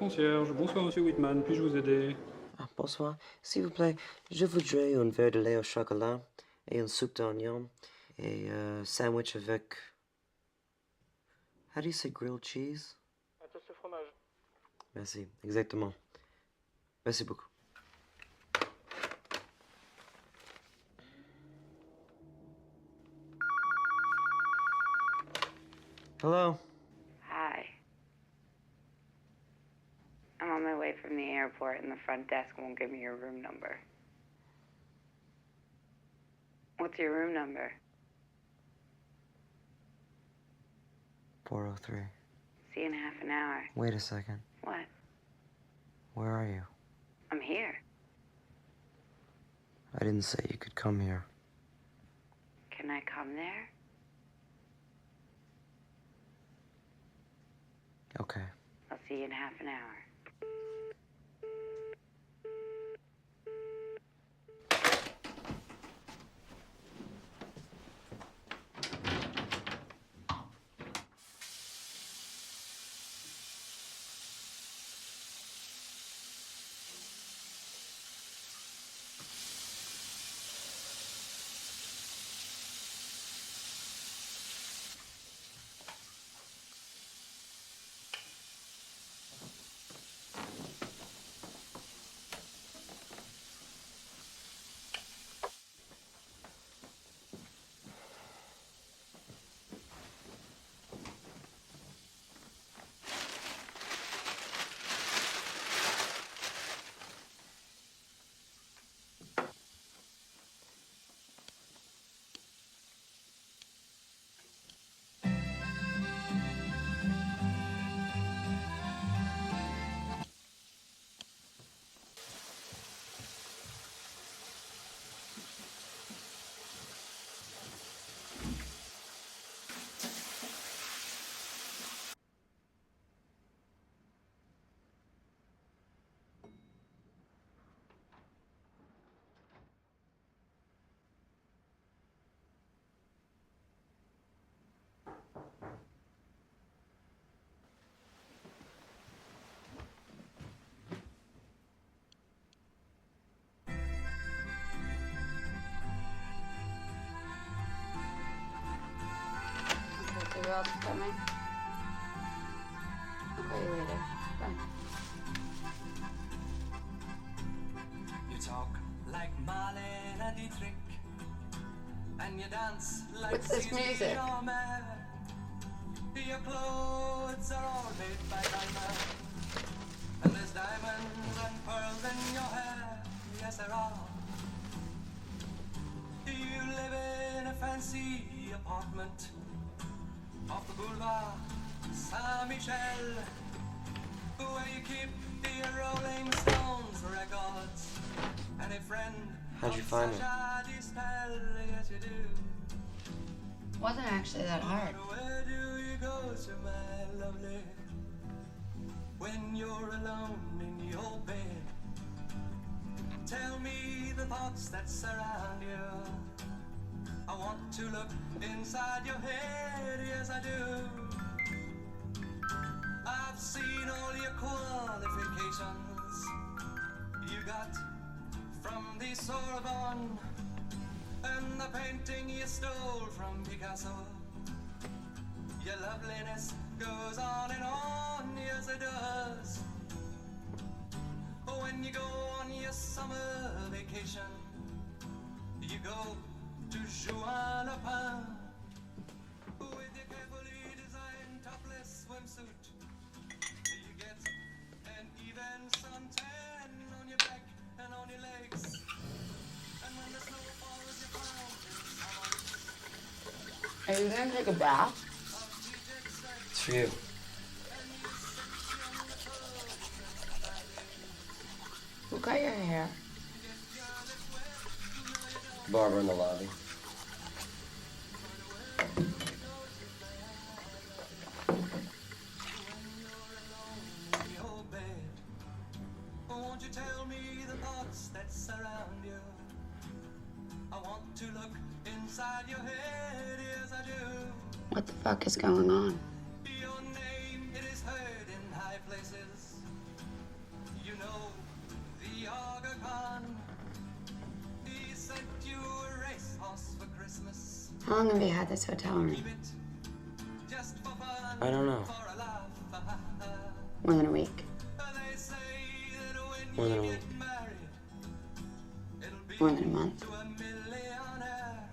concierge. Bonsoir, monsieur Whitman. Puis-je vous aider? Ah, bonsoir. S'il vous plaît, je voudrais un verre de lait au chocolat et une soupe d'oignon et un sandwich avec. How do you say grilled cheese? Un toast au fromage. Merci, exactement. Merci beaucoup. Hello? From the airport, and the front desk won't give me your room number. What's your room number? 403. See you in half an hour. Wait a second. What? Where are you? I'm here. I didn't say you could come here. Can I come there? Okay. I'll see you in half an hour. Else is coming? I'll call you later. Bye. You talk like Marlene Dietrich, and you dance like What's this music? Your clothes are all made by diamond, and there's diamonds and pearls in your hair. Yes, there are. You live in a fancy apartment off the boulevard Saint Michel, where you keep the Rolling Stones records. And a friend. How'd you find it? Sacha Yes, you do. Wasn't actually that hard. Where do you go to, my lovely? When you're alone in your bed, tell me the thoughts that surround you. I want to look inside your head, yes, I do. I've seen all your qualifications you got from the Sorbonne and the painting you stole from Picasso. Your loveliness goes on and on, yes it does. When you go on your summer vacation, you go to Juan Lapin with your carefully designed topless swimsuit. You get an even suntan on your back and on your legs. And when the snow falls, you found in. Are you gonna take a bath? It's for you. Who cut your hair? Head, yes I do. What the fuck is going on? How long have you had this hotel room? just for fun, I don't know. for a laugh. More than a week. They say that when More than a week. get married, it'll be More than a month. to a millionaire.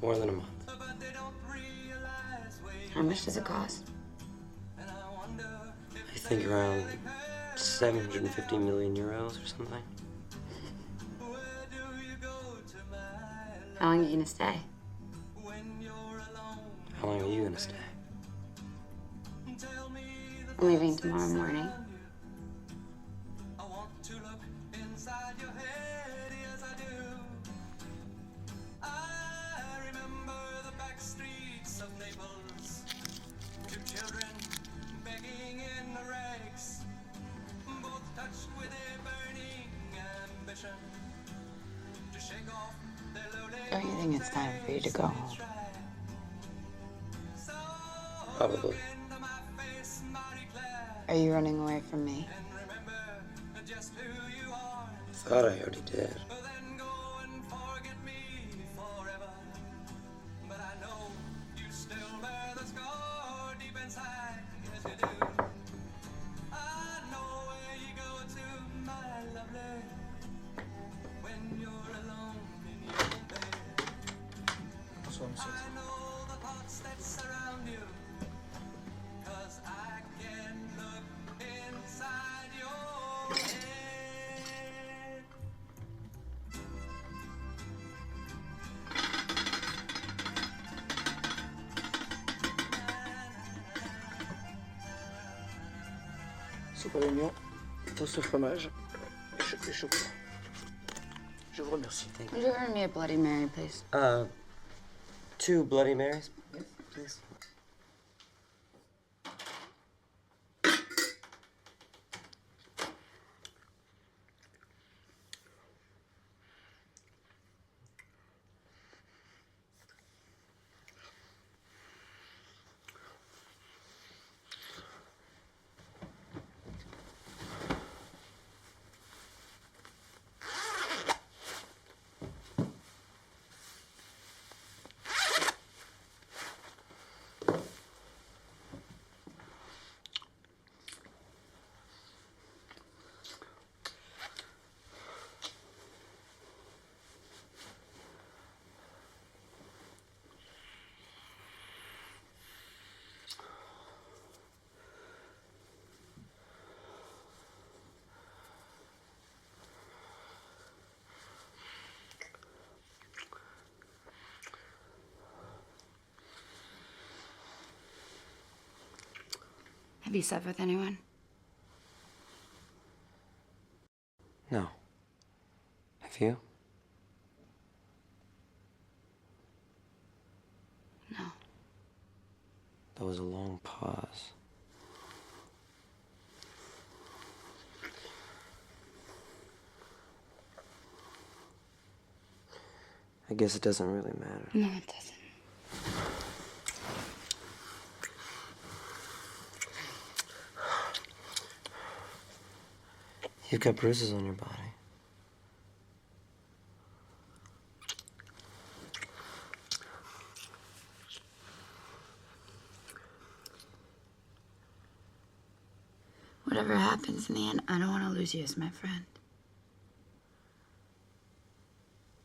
More than a month. But they don't realize where How much does it cost? I wonder if I think around 750 million euros or something. where do you go to my love How long are you gonna stay? When you're alone? How long are you gonna stay? Tell me the I'm leaving tomorrow morning. I want to look inside your head, do. I remember the back streets of Naples. Two children begging in the rags, both touched with a burning ambition to shake off their loaded Don't you think it's time for you to go home? Probably. into my face, Marie Claire, Are you running away from me? and just who you are. Thought I already did. L'oignon, toast au fromage. Et cho- et chocolat. Je vous remercie. Would you order me a Bloody Mary, please? Uh, two Bloody Marys, please. Have you slept with anyone? No. Have you? No. There was a long pause. I guess it doesn't really matter. No, it doesn't. You've got bruises on your body. Whatever happens in the end, I don't want to lose you as my friend.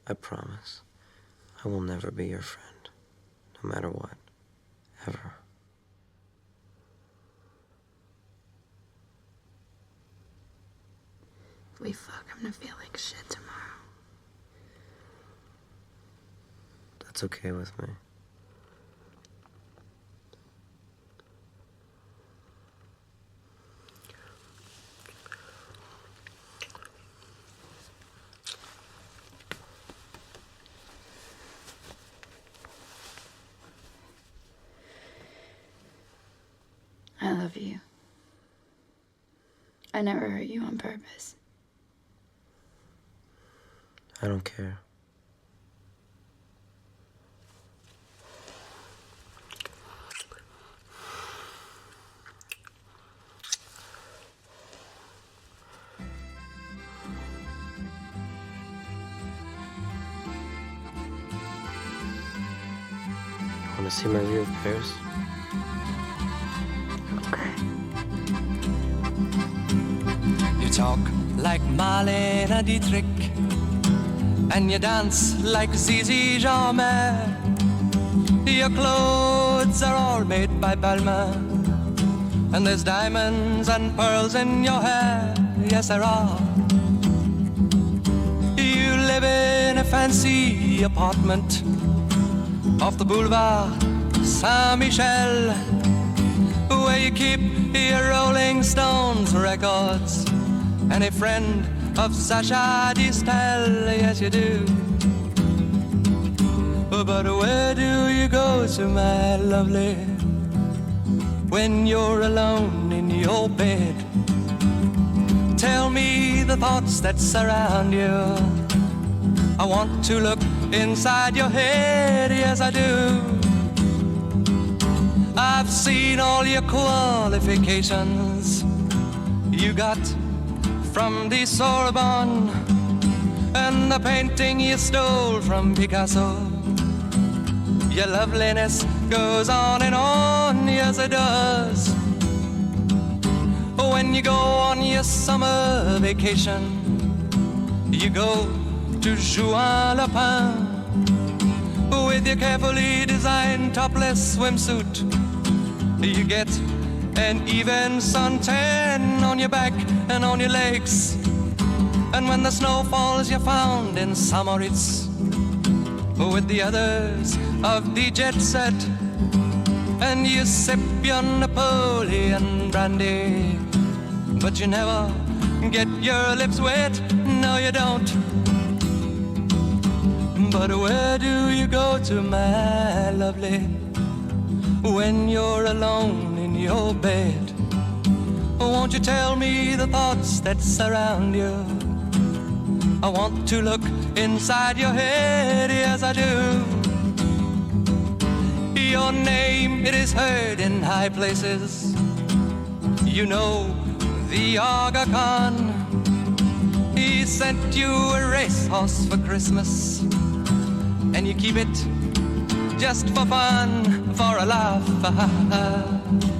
I promise. I will never be your friend. No matter what. Ever. We fuck, I'm gonna feel like shit tomorrow. That's okay with me. I love you. I never hurt you on purpose. I don't care. Want to see my view of Paris? Okay. You talk like Marlene Dietrich, and you dance like Zizi Jeanmaire. Your clothes are all made by Balmain, and there's diamonds and pearls in your hair. Yes, there are. You live in a fancy apartment off the boulevard Saint Michel where you keep your Rolling Stones records and a friend of Sasha Distel, yes you do. Oh, but where do you go to, my lovely, when you're alone in your bed? Tell me the thoughts that surround you. I want to look inside your head, yes I do. I've seen all your qualifications you got from the Sorbonne and the painting you stole from Picasso. Your loveliness goes on and on, yes it does. When you go on your summer vacation, you go to Juan Lapin with your carefully designed topless swimsuit. You get an even suntan on your back and on your legs. And when the snow falls, you're found in Samoritz with the others of the jet set. And you sip your Napoleon brandy, but you never get your lips wet. No, you don't. But where do you go to, my lovely, when you're alone your bed? Won't you tell me the thoughts that surround you? I want to look inside your head, yes, I do. Your name, it is heard in high places. You know the Aga Khan. He sent you a racehorse for Christmas and you keep it just for fun, for a laugh.